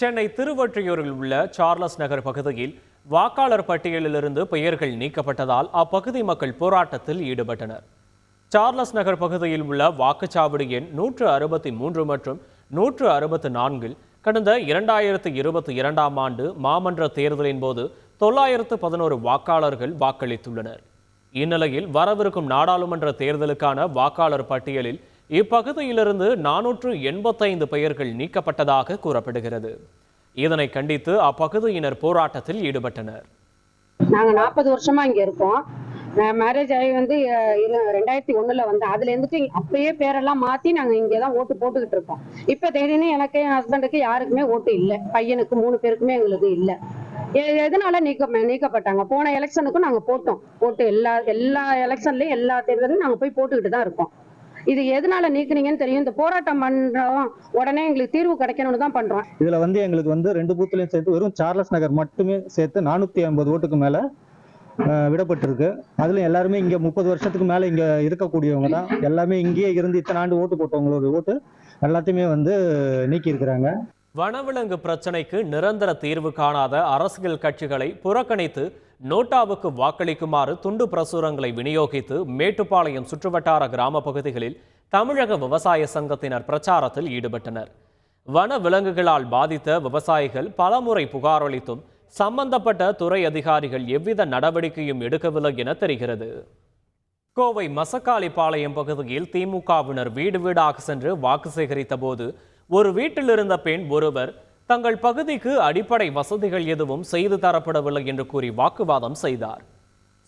சென்னை திருவொற்றியூரில் உள்ள சார்லஸ் நகர் பகுதியில் வாக்காளர் பட்டியலிலிருந்து பெயர்கள் நீக்கப்பட்டதால் அப்பகுதி மக்கள் போராட்டத்தில் ஈடுபட்டனர். சார்லஸ் நகர் பகுதியில் உள்ள வாக்குச்சாவடி எண் நூற்று அறுபத்தி மூன்று மற்றும் நூற்று அறுபத்து நான்கில் கடந்த இரண்டாயிரத்து இருபத்தி இரண்டாம் ஆண்டு மாமன்ற தேர்தலின் போது தொள்ளாயிரத்து பதினோரு வாக்காளர்கள் வாக்களித்துள்ளனர். இந்நிலையில் வரவிருக்கும் நாடாளுமன்ற தேர்தலுக்கான வாக்காளர் பட்டியலில் இப்பகுதியிலிருந்து நானூற்று எண்பத்தைந்து பெயர்கள் நீக்கப்பட்டதாக கூறப்படுகிறது. இதனை கண்டித்து அப்பகுதியினர் போராட்டத்தில் ஈடுபட்டனர். நாங்க நாற்பது வருஷமா இங்க இருக்கோம். மேரேஜ் ஆகி வந்து ரெண்டாயிரத்தி ஒண்ணுல வந்து அதுல இருந்துட்டு அப்பயே பேரெல்லாம் மாத்தி நாங்க இங்கதான் ஓட்டு போட்டுக்கிட்டு இருக்கோம். இப்ப திடீர்னு எனக்கு என் ஹஸ்பண்டுக்கு யாருக்குமே ஓட்டு இல்ல. பையனுக்கு மூணு பேருக்குமே எங்களுக்கு இல்ல. எ- எதனால நீக்க நீக்கப்பட்டாங்க? போன எலெக்ஷனுக்கும் நாங்க போட்டோம். போட்டு எல்லா எல்லா எலெக்ஷன்லயும் எல்லா தேர்தலையும் நாங்க போய் போட்டுக்கிட்டு தான் இருக்கோம். இது எதனால நீக்குனீங்கன்னு தெரியும். இந்த போராட்டம் பண்றோம். உடனே எங்களுக்கு தீர்வு கிடைக்கணும்னு தான் பண்றோம். இதுல வந்து எங்களுக்கு வந்து ரெண்டு பூத்துலையும் சேர்த்து வெறும் சார்லஸ் நகர் மட்டுமே சேர்த்து நானூத்தி ஐம்பது ஓட்டுக்கு மேல விடப்பட்டிருக்கு. அதுல எல்லாருமே இங்க முப்பது வருஷத்துக்கு மேல இங்க இருக்கக்கூடியவங்க தான். எல்லாமே இங்கேயே இருந்து இத்தனை ஆண்டு ஓட்டு போட்டவங்களோட ஓட்டு எல்லாத்தையுமே வந்து நீக்கி இருக்கிறாங்க வனவிலங்கு பிரச்சினைக்கு நிரந்தர தீர்வு காணாத அரசியல் கட்சிகளை புறக்கணித்து நோட்டாவுக்கு வாக்களிக்குமாறு துண்டு பிரசுரங்களை விநியோகித்து மேட்டுப்பாளையம் சுற்றுவட்டார கிராம பகுதிகளில் தமிழக விவசாய சங்கத்தினர் பிரச்சாரத்தில் ஈடுபட்டனர். வன விலங்குகளால் பாதித்த விவசாயிகள் பலமுறை புகாரளித்தும் சம்பந்தப்பட்ட துறை அதிகாரிகள் எவ்வித நடவடிக்கையும் எடுக்கவில்லை என தெரிகிறது. கோவை மசக்காளிப்பாளையம் பகுதியில் திமுகவினர் வீடு வீடாக சென்று வாக்கு சேகரித்த போது ஒரு வீட்டில் இருந்த பெண் ஒருவர் தங்கள் பகுதிக்கு அடிப்படை வசதிகள் எதுவும் செய்து தரப்படவில்லை என்று கூறி வாக்குவாதம் செய்தார்.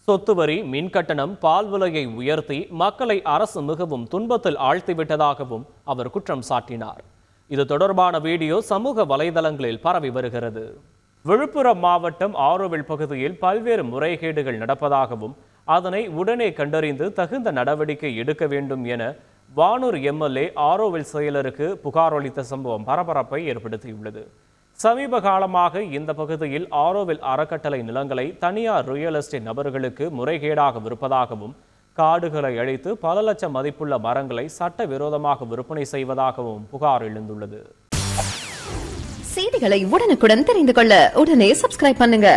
சொத்து வரி மின் கட்டணம் பால் விலையை உயர்த்தி மக்களை அரசு மிகவும் துன்பத்தில் ஆழ்த்திவிட்டதாகவும் அவர் குற்றம் சாட்டினார். இது தொடர்பான வீடியோ சமூக வலைதளங்களில் பரவி வருகிறது. விழுப்புரம் மாவட்டம் ஆரோவில் பகுதியில் பல்வேறு முறைகேடுகள் நடப்பதாகவும் அதனை உடனே கண்டறிந்து தகுந்த நடவடிக்கை எடுக்க வேண்டும் என வானூர் எம்எல்ஏ ஆரோவில் செயலருக்கு புகார் அளித்த சம்பவம் பரபரப்பை ஏற்படுத்தியுள்ளது. சமீப காலமாக இந்த பகுதியில் ஆரோவில் அறக்கட்டளை நிலங்களை தனியார் ரியல் எஸ்டேட் நபர்களுக்கு முறைகேடாக விற்பதாகவும் காடுகளை அழித்து பல லட்சம் மதிப்புள்ள மரங்களை சட்டவிரோதமாக விற்பனை செய்வதாகவும் புகார் எழுந்துள்ளது. செய்திகளை உடனுக்குடன் தெரிந்து கொள்ள உடனே சப்ஸ்கிரைப் பண்ணுங்க.